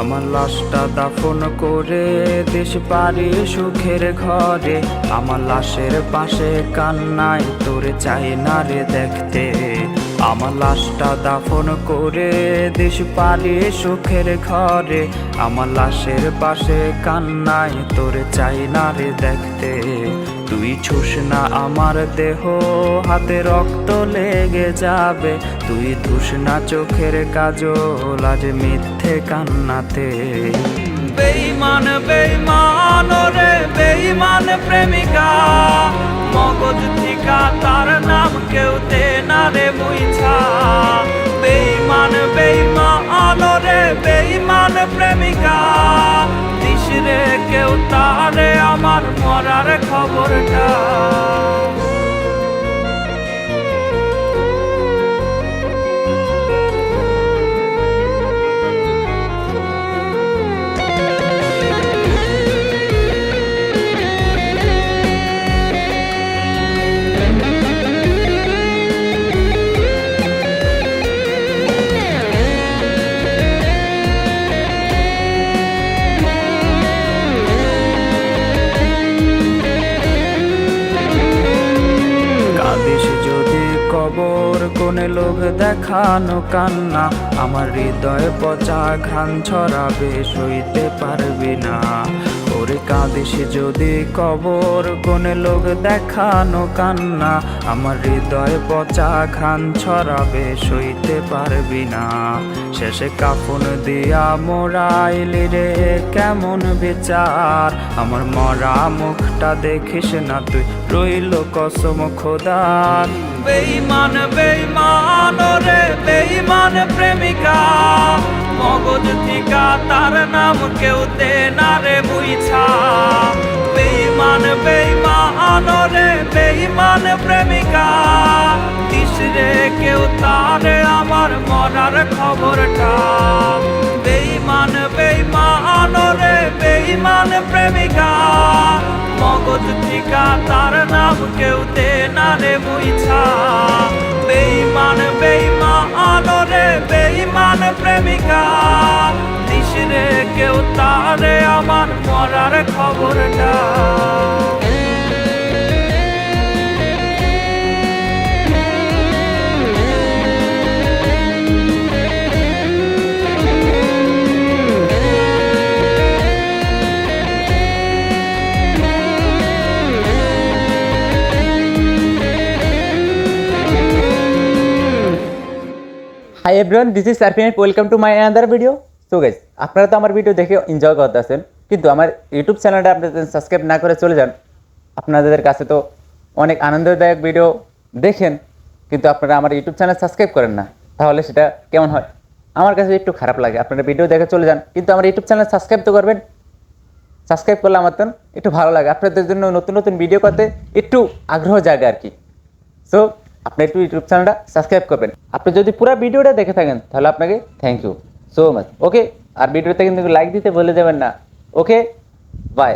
আমার লাশটা দাফন করে দেশ পারি সুখের ঘরে। আমার লাশের পাশে কান্নায় তোরে চাই না রে দেখতে। আমার লাশটা দাফন করে দেশ পারি সুখের ঘরে। আমার লাশের পাশে কান্নায় তোরে চাই না রে দেখতে। তুই ছুস না আমার দেহ, হাতে রক্ত লেগে যাবে। তুই ধুস না চোখের কাজল, আজ মিথ্যে কান্নাতে। বেইমান বেইমান রে বেইমান প্রেমিকা, মগজ থিকা তার নাম কেউ দে না রে মুইছা। বেইমান বেইমান রে বেইমান প্রেমিকা, দিস রে কেউ তারে আমার মরার খবরটা কবর কোনে লোক দেখানো কান্না। আমার হৃদয় পচা ঘান ছড়াবে, সইতে পারবি না। ওরে কাঁদিস যদি কবর কোনে লোক দেখানো কান্না। আমার হৃদয় পচা ঘান ছড়াবে, সইতে পারবি না। শেষে কাফন দিয়া মোরাইলি রে, কেমন বিচার? আমার মরা মুখটা দেখিস না তুই, রইল কসম খোদার। বেইমান বেইমান রে বেইমান প্রেমিকা। মগজ থিকা তার নাম কেউ দে না রে বুইছা। বেইমান বেইমান রে বেইমান প্রেমিকা। দিস রে কেউ তারে আমার মরার খবরটা? থিকা তার নাম কেউ দে না রে বুঝা বেইমান বেইমান রে বেইমান প্রেমিকা। দিস রে কেউ তারে আমার মরার খবরটা। Hi everyone this is সারফিনেট welcome to my another video so guys আপনারা তো আমার ভিডিও দেখে এনজয় করতে করতেছেন কিন্তু আমার ইউটিউব চ্যানেলটা আপনারা সাবস্ক্রাইব না করে চলে যান, আপনাদের কাছে তো অনেক আনন্দদায়ক ভিডিও দেখেন, কিন্তু আপনারা আমার ইউটিউব চ্যানেল সাবস্ক্রাইব করেন না, তাহলে সেটা কেমন হয়? আমার কাছে একটু খারাপ লাগে, আপনারা ভিডিও দেখে চলে যান, কিন্তু আমার ইউটিউব চ্যানেল সাবস্ক্রাইব তো করবেন সাবস্ক্রাইব করলে আমার তো একটু ভালো লাগে, আপনাদের জন্য নতুন নতুন ভিডিও করতে একটু আগ্রহ জাগে আর কি। সো আপনি একটু ইউটিউব চ্যানেলটা সাবস্ক্রাইব করবেন। আপনি যদি পুরো ভিডিওটা দেখে থাকেন, তাহলে আপনাকে thank you so much okay আর ভিডিওতে কিন্তু লাইক দিতে ভুলে যাবেন না। Okay bye